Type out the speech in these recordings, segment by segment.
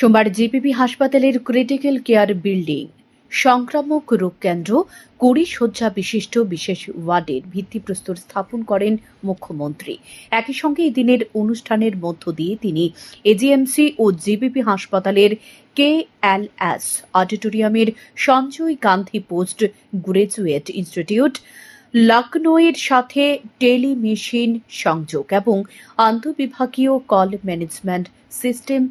সোমবার জিপিপি হাসপাতালের critical care building, সংক্রামক রোগ কেন্দ্র, কুড়ি শয্যা বিশিষ্ট বিশেষ ওয়ার্ডের ভিত্তিপ্রস্তর স্থাপন করেন মুখ্যমন্ত্রী। একই সঙ্গে এই দিনের অনুষ্ঠানের মধ্য দিয়ে তিনি এজিএমসি ও জিবিপি হাসপাতালের K L S অডিটোরিয়ামের Sanjay Gandhi post graduate institute লখনৌয়ের সাথে টেলিমেশিন সংযোগ এবং আন্তঃবিভাগীয় কল ম্যানেজমেন্ট সিস্টেম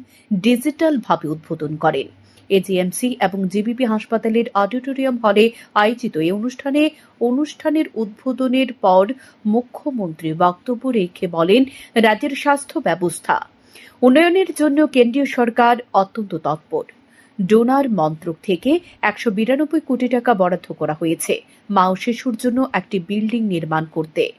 ডিজিটালভাবে উদ্বোধন করেন। এজিএমসি এবং জিবিপি হাসপাতালের অডিটোরিয়াম হলে আয়োজিত এই অনুষ্ঠানে অনুষ্ঠানের উদ্বোধনের পর মুখ্যমন্ত্রী বক্তব্য রেখে বলেন, রাজ্যের স্বাস্থ্য ব্যবস্থা উন্নয়নের জন্য কেন্দ্রীয় সরকার অত্যন্ত তৎপর। ডোনার মন্ত্রক থেকে একশো বিরানব্বই কোটি টাকা বরাদ্দ করা হয়েছে মা ও শিশুর জন্য একটি বিল্ডিং নির্মাণ করতে।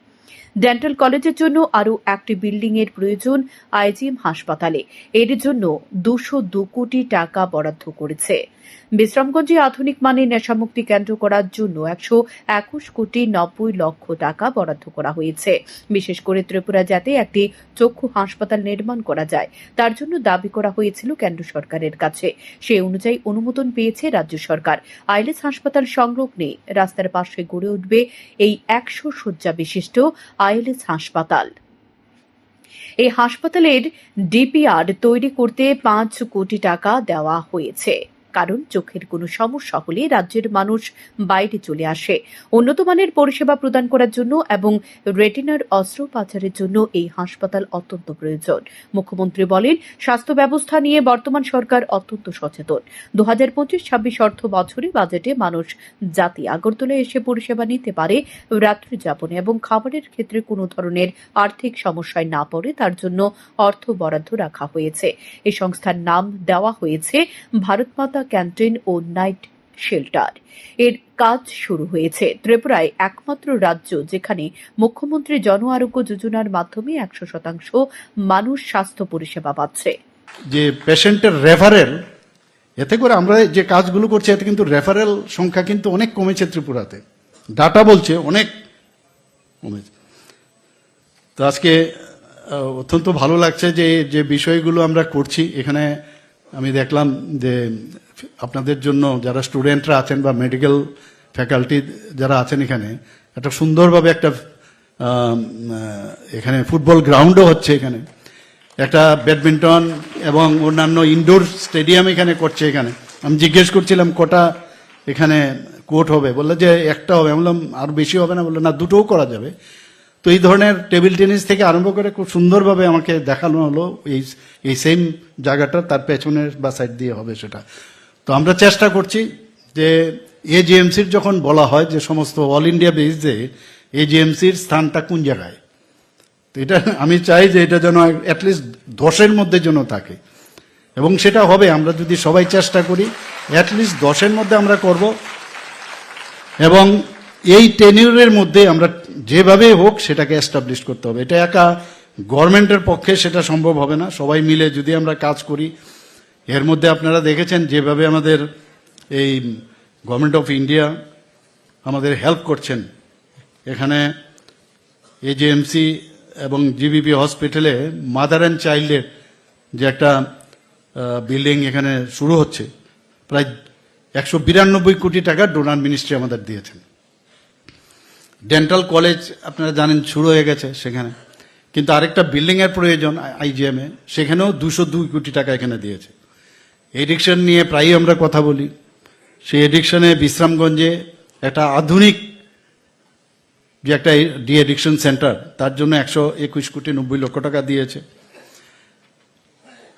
ডেন্টাল কলেজের জন্য আরও একটি বিল্ডিং এর প্রয়োজন আইজিএম হাসপাতালে। এর জন্য দুশো দু কোটি টাকা বরাদ্দ করেছে। বিশ্রামগঞ্জে আধুনিক মানের নেশামুক্তি কেন্দ্র করার জন্য একশো একুশ কোটি নব্বই লক্ষ টাকা বরাদ্দ করা হয়েছে। বিশেষ করে ত্রিপুরা যাতে একটি চক্ষু হাসপাতাল নির্মাণ করা যায়, তার জন্য দাবি করা হয়েছিল কেন্দ্র সরকারের কাছে। সেই অনুযায়ী অনুমোদন পেয়েছে রাজ্য সরকার। আইলেস হাসপাতাল সংলগ্নে রাস্তার পাশে গড়ে উঠবে এই একশো শয্যা বিশিষ্ট আইলেস হাসপাতাল। এই হাসপাতালের ডিপিআর তৈরি করতে পাঁচ কোটি টাকা দেওয়া হয়েছে। কারণ চোখের কোনো সমস্যা হলে রাজ্যের মানুষ বাইরে চলে আসে। উন্নত মানের পরিষেবা প্রদান করার জন্য এবং রেটিনার অস্ত্রোপচারের জন্য এই হাসপাতাল অত্যন্ত প্রয়োজন। মুখ্যমন্ত্রী বলেন, স্বাস্থ্য ব্যবস্থা নিয়ে বর্তমান সরকার অত্যন্ত সচেতন। দু হাজার পঁচিশ ছাব্বিশ অর্থ বছরে বাজেটে মানুষ জাতি আগরতলায় এসে পরিষেবা নিতে পারে, রাত্রি যাপনে এবং খাবারের ক্ষেত্রে কোনো ধরনের আর্থিক সমস্যায় না পড়ে তার জন্য অর্থ বরাদ্দ রাখা হয়েছে। এই সংস্থার নাম দেওয়া হয়েছে, ভারত মাতা ক্যান্টিন ও নাইট শেল্টার। এর কাজ শুরু হয়েছে। ত্রিপুরায় একমাত্র রাজ্য যেখানে মুখ্যমন্ত্রী জন আরোগ্য যোজনার মাধ্যমে একশো শতাংশ মানুষ স্বাস্থ্য পরিষেবা পাচ্ছে। যে পেশেন্টের রেফারেল, এতে করে আমরা যে কাজগুলো করছি, এতে কিন্তু রেফারেল সংখ্যা কিন্তু অনেক কমেছে ত্রিপুরাতে। ডাটা বলছে অনেক কমেছে। তো আজকে অত্যন্ত ভালো লাগছে যে যে বিষয়গুলো আমরা করছি। এখানে আমি দেখলাম যে আপনাদের জন্য যারা স্টুডেন্টরা আছেন বা মেডিকেল ফ্যাকাল্টি যারা আছেন এখানে, একটা সুন্দরভাবে একটা এখানে ফুটবল গ্রাউন্ডও হচ্ছে এখানে। একটা ব্যাডমিন্টন এবং অন্যান্য ইনডোর স্টেডিয়াম এখানে করছে এখানে। আমি জিজ্ঞেস করছিলাম, কটা এখানে কোর্ট হবে? বলল যে, একটা হবে। আমি বললাম, আর বেশি হবে না? বলল, না, দুটোও করা যাবে। তো এই ধরনের টেবিল টেনিস থেকে আরম্ভ করে খুব সুন্দরভাবে আমাকে দেখানো হলো, এই এই সেম জায়গাটা তার পেছনের বা সাইড দিয়ে হবে সেটা। তো আমরা চেষ্টা করছি যে এজিএমসির যখন বলা হয় যে সমস্ত অল ইন্ডিয়া বেসে এজিএমসির স্থানটা কোন জায়গায়? তো এটা আমি চাই যে এটা যেন অ্যাটলিস্ট দশের মধ্যে যেন থাকে। এবং সেটা হবে, আমরা যদি সবাই চেষ্টা করি অ্যাটলিস্ট দশের মধ্যে আমরা করব। এবং এই টেনিউরের মধ্যে আমরা যেভাবে হোক সেটাকে এস্টাবলিশ করতে হবে। এটা একা গভর্নমেন্টের পক্ষে সেটা সম্ভব হবে না। সবাই মিলে যদি আমরা কাজ করি এর মধ্যে আপনারা দেখেছেন যেভাবে আমাদের এই গভর্নমেন্ট অফ ইন্ডিয়া আমাদের হেল্প করছেন। এখানে এজেএমসি এবং জিবিপি হসপিটালে মাদার অ্যান্ড চাইল্ডের যে একটা বিল্ডিং এখানে শুরু হচ্ছে। প্রায় একশো বিরানব্বই কোটি টাকা ডোনার মিনিস্ট্রি আমাদের দিয়েছেন। ডেন্টাল কলেজ আপনারা জানেন শুরু হয়ে গেছে সেখানে। কিন্তু আরেকটা বিল্ডিং এর প্রয়োজন আইজিএম সেখানেও দুশো দুই কোটি টাকা এখানে দিয়েছে। এডিকশন নিয়ে প্রায়ই আমরা কথা বলি। সেই এডিকশনে বিশ্রামগঞ্জে একটা আধুনিক যে একটা ডি এডিকশন সেন্টার তার জন্য একশো একুশ কোটি নব্বই লক্ষ টাকা দিয়েছে।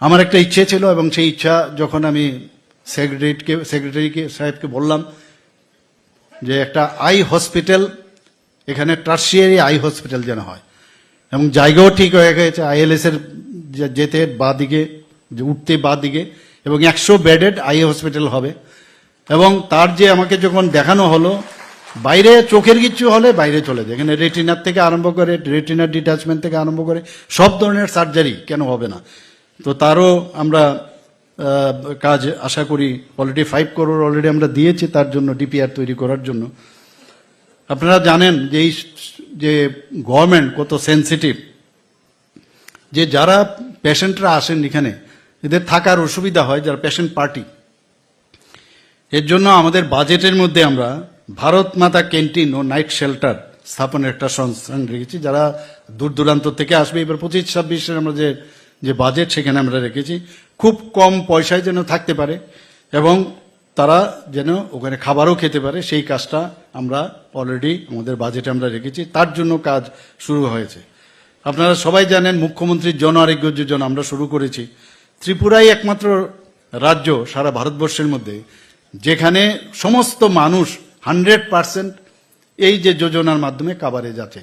আমার একটা ইচ্ছে ছিল এবং সেই ইচ্ছা যখন আমি সেক্রেটারিকে সেক্রেটারিকে, সাহেবকে বললাম যে একটা আই হসপিটাল, এখানে টার্সিয়ারি আই হসপিটাল যেন হয়। এবং জায়গাও ঠিক হয়ে গেছে, আইএলএস এর যেতে বা দিকে উঠতে বা দিকে এবং একশো বেডেড আই হসপিটাল হবে। এবং তার যে আমাকে যখন দেখানো হলো, বাইরে চোখের কিচ্ছু হলে বাইরে চলে যায়। এখানে রেটিনার থেকে আরম্ভ করে, রেটিনার ডিটাচমেন্ট থেকে আরম্ভ করে, সব ধরনের সার্জারি কেন হবে না? তো তারও আমরা কাজ আশা করি অলরেডি ফাইভ করোর অলরেডি আমরা দিয়েছি তার জন্য ডিপিআর তৈরি করার জন্য। আপনারা জানেন যে এই যে গভর্নমেন্ট কত সেন্সিটিভ যে যারা পেশেন্টরা আসেন এখানে এদের থাকার অসুবিধা হয় যারা পেশেন্ট পার্টি এর জন্য আমাদের বাজেটের মধ্যে আমরা ভারত মাতা ক্যান্টিন ও নাইট শেল্টার স্থাপনের একটা সংস্থান রেখেছি, যারা দূর দূরান্ত থেকে আসবে। এবার পঁচিশ, ছাব্বিশের আমরা যে যে বাজেট সেখানে আমরা রেখেছি। খুব কম পয়সায় যেন থাকতে পারে এবং তারা যেন ওখানে খাবারও খেতে পারে, সেই কাজটা আমরা অলরেডি আমাদের বাজেটে আমরা রেখেছি। তার জন্য কাজ শুরু হয়েছে। আপনারা সবাই জানেন মুখ্যমন্ত্রীর জন আরোগ্য যোজনা আমরা শুরু করেছি। ত্রিপুরাই একমাত্র রাজ্য সারা ভারতবর্ষের মধ্যে, যেখানে সমস্ত মানুষ হান্ড্রেড পার্সেন্ট এই যে যোজনার মাধ্যমে কাবারে যাচ্ছে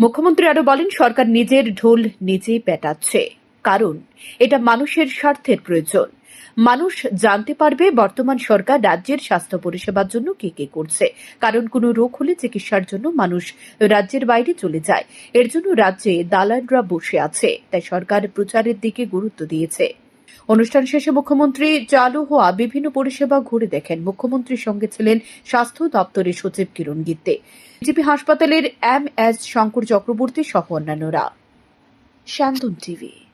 মুখ্যমন্ত্রী আরও বলেন, সরকার নিজের ঢোল নিজেই পেটাচ্ছে। কারণ, এটা মানুষের স্বার্থের প্রয়োজন। মানুষ জানতে পারবে বর্তমান সরকার রাজ্যের স্বাস্থ্য পরিষেবার জন্য কি কি করছে। কারণ কোনো রোগ হলে চিকিৎসার জন্য মানুষ রাজ্যের বাইরে চলে যায়। এর জন্য রাজ্যে দালালরা বসে আছে। তাই সরকার প্রচারের দিকে গুরুত্ব দিয়েছে। অনুষ্ঠান শেষে মুখ্যমন্ত্রী চালু হওয়া বিভিন্ন পরিষেবা ঘুরে দেখেন। মুখ্যমন্ত্রীর সঙ্গে ছিলেন স্বাস্থ্য দপ্তরের সচিব কিরণ গিত্তে। জিপি হাসপাতালের এম এস শঙ্কর চক্রবর্তী সহ অন্যান্যরা। শান্তন টিভি।